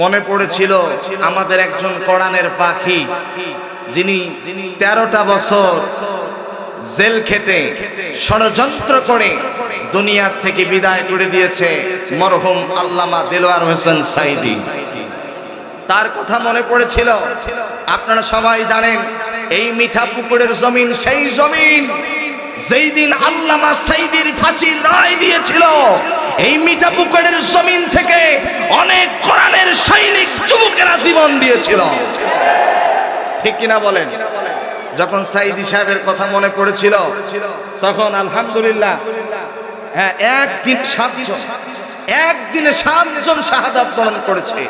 মনে পড়েছিল আমাদের একজন কোরআনের পাখি, যিনি তেরোটা বছর জেল খেতে ষড়যন্ত্র করে দুনিয়ার থেকে বিদায় করে দিয়েছে মরহুম আল্লামা দিলওয়ার হোসেন সাইদি তার কথা মনে পড়েছিল? আপনারা সবাই জানেন, এই মিঠা পুকুরের জমিন, সেই জমিন যেই দিন আল্লামা সাইদির ফাঁসির রায় দিয়েছিল, এই মিঠা পুকুরের জমিন থেকে অনেক কোরআনের সৈনিক যুবকেরা জীবন দিয়েছিল। ঠিক কিনা বলেন? যখন সাইদি সাহেবের কথা মনে পড়েছিল, তখন আলহামদুলিল্লাহ হ্যাঁ একদিন সাতজন, একদিনে সাতজন শাহাদাত বরণ করেছে।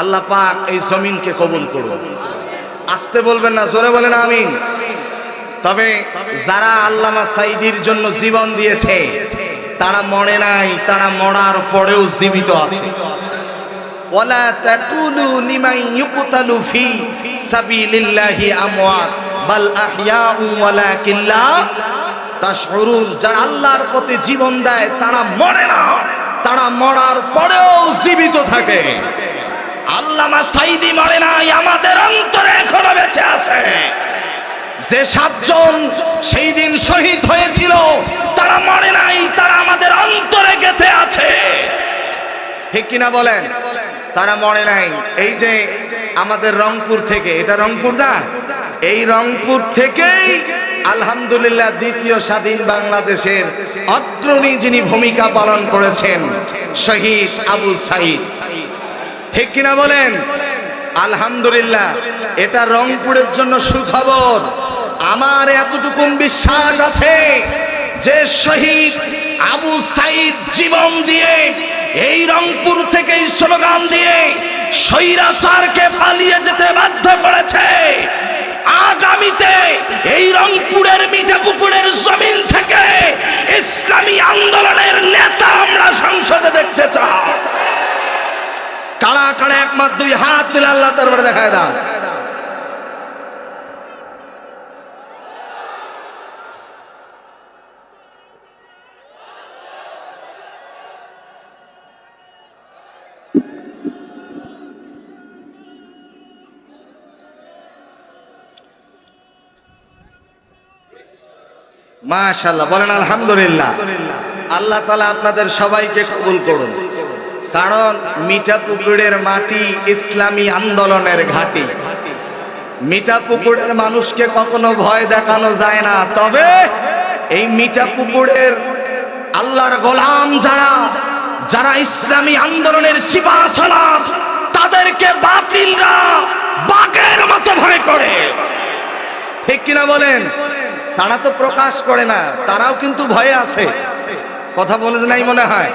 আল্লাহ পাক এই জমিনকে কবুল করুন। আসতে বলবেন না, জোরে বলেন, আমিন। তবে যারা আল্লামা সাইদির জন্য জীবন দিয়েছে, তারা মরে নাই, তারা মরার পরেও জীবিত আছে। ওয়ালা ফি সাবিলিল্লাহি আল্লাহর জীবন দেয়, তারা মরে না, তারা পরেও জীবিত থাকে। আল্লামা সাইদি মরে নাই, আমাদের অন্তরে এখনও বেঁচে আছে। যে সাতজন সেই দিন শহীদ হয়েছিল, তারা মরে নাই, তারা আমাদের অন্তরে গেঁথে আছে। ঠিক কিনা বলেন? তারা মরে নাই। এই যে আমাদের রংপুর থেকে, এটা রংপুর না? এই রংপুর থেকেই আলহামদুলিল্লাহ দ্বিতীয় স্বাধীন বাংলাদেশের অগ্রণী যিনি ভূমিকা পালন করেছেন, শহীদ আবু সাইদ। ঠিক কিনা বলেন? আলহামদুলিল্লাহ, এটা রংপুরের জন্য সুখবর। আমার এতটুকু বিশ্বাস আছে যে শহীদ আবু সাইদ জীবন দিয়ে, এই রংপুর থেকে স্লোগান দিয়ে স্বৈরাচারকে পালিয়ে যেতে বাধ্য করেছে। আগামীতে এই রংপুরের মিঠাপুকুরের জমিন থেকে ইসলামী আন্দোলনের নেতা আমরা সংসদে একমাত্র দুই হাত তুলে আল্লাহ দরবারে দেখায় দাও। মাশাল্লাহ বলেন আলহামদুলিল্লাহ। আল্লাহ তালা আপনাদের সবাইকে কবুল করুন। কারণ মিঠা পুকুরের মাটি ইসলামী আন্দোলনের ঘাঁটি। মিঠা পুকুরের মানুষকে কখনো ভয় দেখানো যায় না। তবে এই মিঠা পুকুরের আল্লাহর গোলাম যারা যারা ইসলামী আন্দোলনের শিবা সালাম তাদেরকে বাতিলরা বাঘের মতো ভয় করে। ঠিক কিনা বলেন? তারা তো প্রকাশ করে না, তারাও কিন্তু ভয়ে আছে। কথা বলে নাই মনে হয়?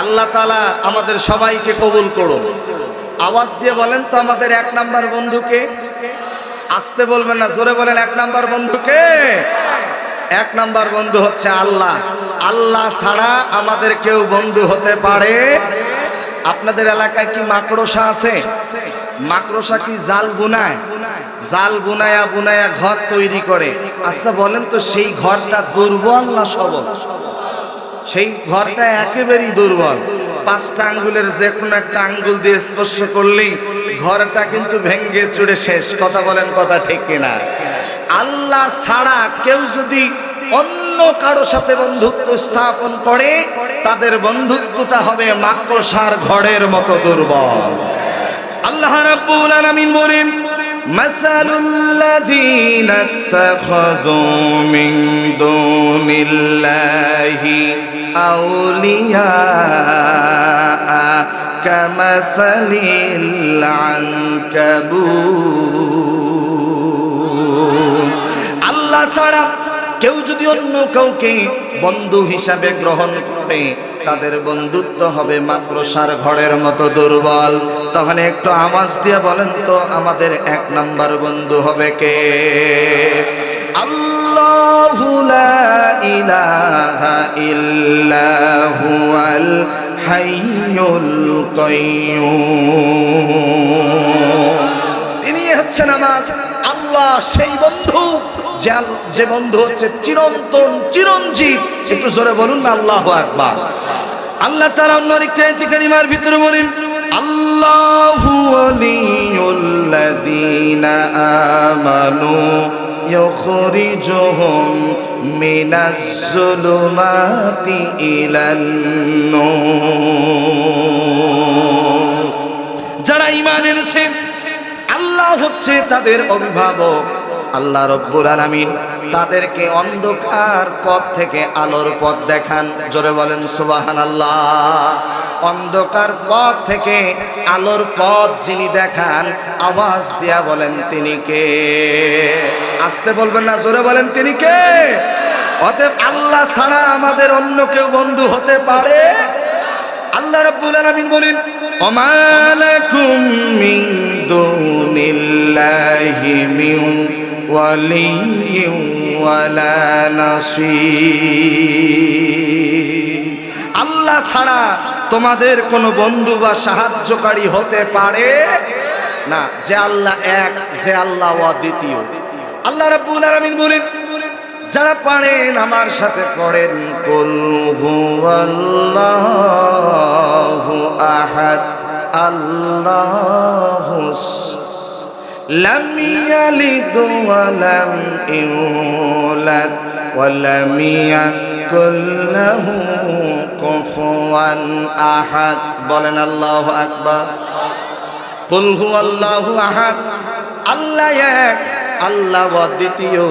আল্লাহ তালা আমাদের সবাইকে কবুল করুন। আওয়াজ দিয়ে বলেন তো আমাদের এক নাম্বার বন্ধুকে। আসতে বলবেন না, জোরে বলেন, এক নাম্বার বন্ধুকে। এক নাম্বার বন্ধু হচ্ছে আল্লাহ। আল্লাহ ছাড়া আমাদের কেউ বন্ধু হতে পারে। আপনাদের এলাকায় কি মাকড়সা আছে? মাকড়সা কি জাল বুনায়? জাল বুনায়া বুনায়া ঘর তৈরি করে। আচ্ছা বলেন তো সেই ঘরটা দুর্বল না সবল? সেই ঘরটা একেবারেই দুর্বল। পাঁচটা আঙ্গুলের যে কোনো একটা আঙ্গুল দিয়ে স্পর্শ করলেই ঘরটা কিন্তু ভেঙ্গে চুড়ে শেষ। কথা বলেন কথা ঠিক কিনা? আল্লাহ ছাড়া কেউ যদি অন্য কারও সাথে বন্ধুত্ব স্থাপন করে, তাদের বন্ধুত্বটা হবে মাকড়সার ঘরের মতো দুর্বল। আল্লাহ রাব্বুল আলামিন বলেন مثل الذين اتخذوا من دون الله أولياء كمثل العنكبوت আল্লাহ ছাড়া কেউ যদি অন্য কাউকে বন্ধু হিসাবে গ্রহণ করে, তাদের বন্ধুত্ব হবে মাকড়সার ঘরের মতো দুর্বল। তখন একটু আওয়াজ দিয়ে বলেন তো, আমাদের এক নাম্বার বন্ধু হবে কে? তিনি হচ্ছেন আমার আল্লাহ, সেই বন্ধু। যে বন্ধু হচ্ছে, চিরন্তন, চিরঞ্জীব। একটু জোরে বলুন না, আল্লাহ একবার আল্লাহ তারা অন্য আরেকটা আয়তিকারিমার ভিতরে বলেন, আল্লাহু ওয়ালিউল্লাযীনা আমানু ইউখরিজুহুম মিনাজ যুলুমাতি ইলান নূর। যারা ঈমান এনেছে, আল্লাহ হচ্ছে তাদের অভিভাবক। আল্লাহ রব্বুল আলামিন তাদেরকে অন্ধকার পথ থেকে আলোর পথ দেখান। জোরে বলেন, সুবহানাল্লাহ। অন্ধকার পথ থেকে আলোর পথ যিনি দেখান, আওয়াজ দিয়া বলেন, তিনি কে? আসতে বলবেন না, জোরে বলেন, তিনি কে? অতএব আল্লাহ ছাড়া আমাদের অন্য কেউ বন্ধু হতে পারে? আল্লাহ রাব্বুল আলামিন বলেন অমালাকুম মিন দুনিল্লাহি মিন ওয়ালিয়্যিন ওয়ালা নাসীর আল্লাহ ছাড়া তোমাদের কোনো বন্ধু বা সাহায্যকারী হতে পারে না। যে আল্লাহ এক, যে আল্লাহ অদ্বিতীয়। আল্লাহ রাব্বুল আলামিন বলেন, যারা পারেন আমার সাথে পড়েন, কুল হুয়াল্লাহু আহাদ, আল্লাহু লাম ইয়ালিদ ওয়া লাম ইউলাদ ওয়া লাম ইয়াকুল লাহু বলেন আল্লাহু আকবার কুল হুয়াল্লাহু আহাদ আল্লাহ এক, আল্লাহ দ্বিতীয়।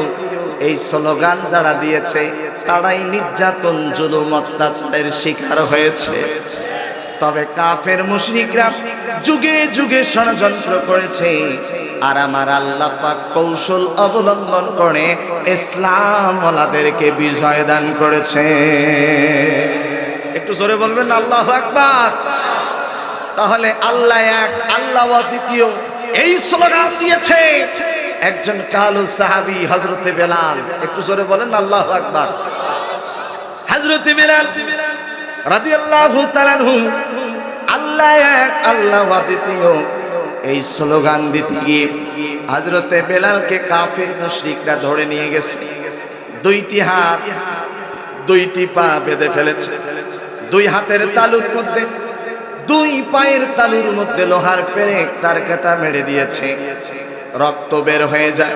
এই স্লোগান যারা দিয়েছে, তারাই নির্যাতন, জুলুম, অত্যাচারের শিকার হয়েছে। তবে কাফের মুশরিকরা যুগে যুগে ষড়যন্ত্র করেছে। আর আমার আল্লাহ পাক কৌশল অবলম্বন করে ইসলাম ওলাদেরকে বিজয় দান করেছে। একটু জোরে বলবেন আল্লাহ আকবার। তাহলে আল্লাহ এক, আল্লাহ দ্বিতীয়। এই স্লোগান দিয়েছে একজন কালো সাহাবি হজরতে বেলাল। একটু জোরে বলেন আল্লাহ আকবার। হজরতে বেলাল রাদিয়াল্লাহু তাআলাহু, আল্লাহ এক, আল্লাহ দ্বিতীয়। এই স্লোগান দিতে গিয়ে হজরতে বেলালকে কাফের মুশরিকরা ধরে নিয়ে গেছে। দুইটি হাত দুইটি পা বেঁধে ফেলেছে। দুই হাতের তালুর মধ্যে, দুই পায়ের তালুর মধ্যে লোহার পেরেক তার কাটা মেরে দিয়েছে। রক্ত বের হয়ে যায়।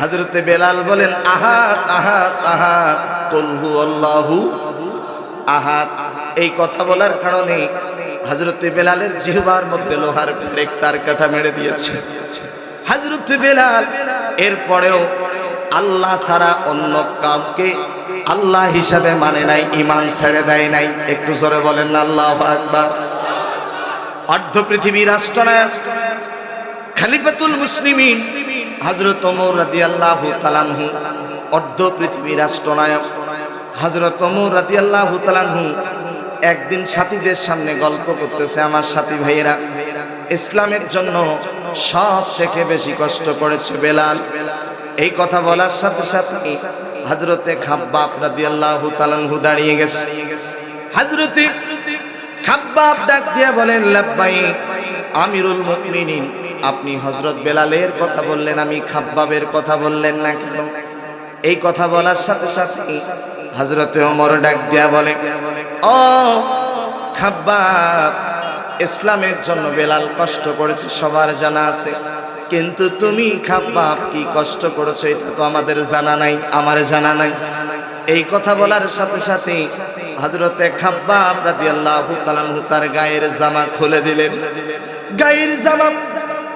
হজরতে বেলাল বলেন, আহাত আহাত আহাত কলহু আল্লাহু আহাত এই কথা বলার কারণে হজরতে বেলালের জিহবার মধ্যে লোহার পেরেক তার কাটা মেরে দিয়েছে। হজরতে বেলাল, এরপরেও আল্লাহ ছাড়া অন্য কাউকে আল্লাহ হিসাবে মানে নাই ইমান ছেড়ে দেয় নাই। একটু জোরে বলেন, আল্লাহ আকবার। অর্ধ পৃথিবী রাষ্ট্রনায়ক খালিফাতুল মুসলিমিন। হযরত ওমর রাদিয়াল্লাহু তাআলাহু অর্ধ পৃথিবী রাষ্ট্রনায়ক হযরত ওমর রাদিয়াল্লাহু তাআলাহু একদিন সাথীদের সামনে গল্প করতেছে আমার সাথী ভাইয়েরা। ইসলামের জন্য সব থেকে বেশি কষ্ট করেছে বেলাল। এই কথা বলার সাথে সাথে হযরতে খাব্বাব রাদিয়াল্লাহু তাআলাহু দাঁড়িয়ে গেছে। হযরতে খাব্বাব ডাক দিয়ে বলেন লাব্বাইক আমিরুল মুমিনিন, আপনি হজরত বেলালের কথা বললেন, আমি খাব্বাবের কথা বললেন না কেন? এই কথা বলার সাথে সাথে হজরতে ওমর ডাক দিয়া বলে, ও খাব্বাব, ইসলামের জন্য বেলাল কষ্ট করেছে, সবার জানা আছে। কিন্তু তুমি খাব্বাব, কি কষ্ট করেছ, এটা তো আমাদের জানা নাই, আমার জানা নাই। এই কথা বলার সাথে সাথে হজরতে খাব্বাব রাদিয়াল্লাহু তাআলাহু তার গায়ের জামা খুলে দিলেন। গায়ের জামা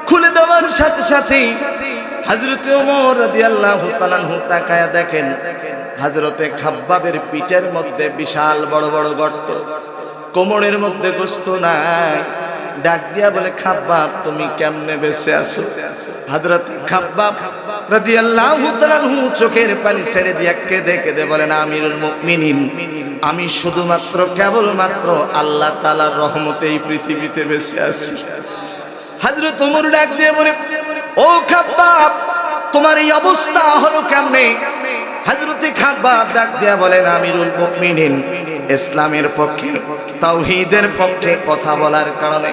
খুলে দেওয়ার সাথে সাথে হজরতে ওমর রাদিয়াল্লাহু তাআলাহু তাকায়া দেখেন হজরতে খাব্বাবের পিঠের মধ্যে বিশাল বড় বড় গর্ত। কোমরের মধ্যে গোস্ত নাই। ডাক দিয়া বলে, খাব্বাব, তুমি কেমনে বেঁচে আছো? হযরত খাব্বাব রাদিয়াল্লাহু তাআলাহু চোখের পানি ছেড়ে দিয়া কেঁদে কেঁদে বলেন, আমিরুল মুমিনিন, আমি শুধুমাত্র, কেবলমাত্র আল্লাহ তাআলার রহমতে এই পৃথিবীতে বেঁচে আছি। হযরত ওমর ডাক দিয়ে বলে, ও খাব্বাব, তোমার এই অবস্থা হলো কেমনে? হযরতে খাব্বাব ডাক দিয়া বলেন, আমিরুল মুমিনিন, ইসলামের পক্ষে, তাওহীদের পক্ষে কথা বলার কারণে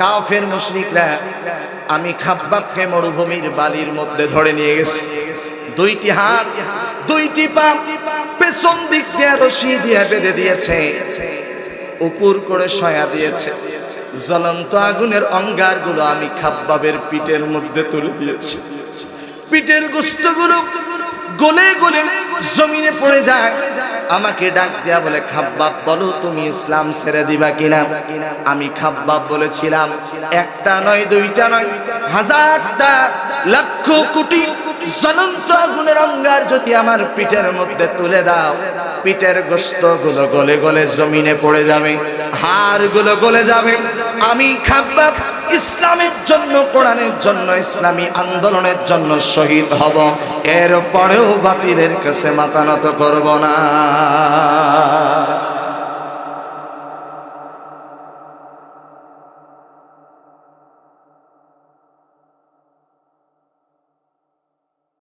কাফের মুশরিকরা আমি খাব্বাবকে মরুভূমির বালির মধ্যে ধরে নিয়ে গেছি। দুইটি হাত, দুইটি পা পেছন দিক দিয়ে রশি দিয়ে বেঁধে দিয়েছে, উপর করে সয়া দিয়েছে। জ্বলন্ত আগুনের অঙ্গারগুলো আমি খাব্বাবের পিঠের মধ্যে তুলে দিয়েছি। পিঠের গোস্তগুলো গলে গলে জমিনে পড়ে যায়। আমাকে ডাক দেয়া বলে, খাব্বাব, বলো তুমি ইসলাম ছেড়ে দিবা কিনা? আমি খাব্বাব বলেছিলাম, একটা নয়, দুইটা নয়, হাজারটা লক্ষ কোটি জ্বলন্ত আগুনের অঙ্গার যদি আমার পিঠের মধ্যে তুলে দাও, পিঠের গোস্তগুলো গলে গলে জমিনে পড়ে যাবে হাড়গুলো গলে যাবে। আমি খাব্বাব ইসলামের জন্য, কোরআনের জন্য, ইসলামী আন্দোলনের জন্য শহীদ হব। এরপরেও বাতিলের কাছে মাতানত করব না।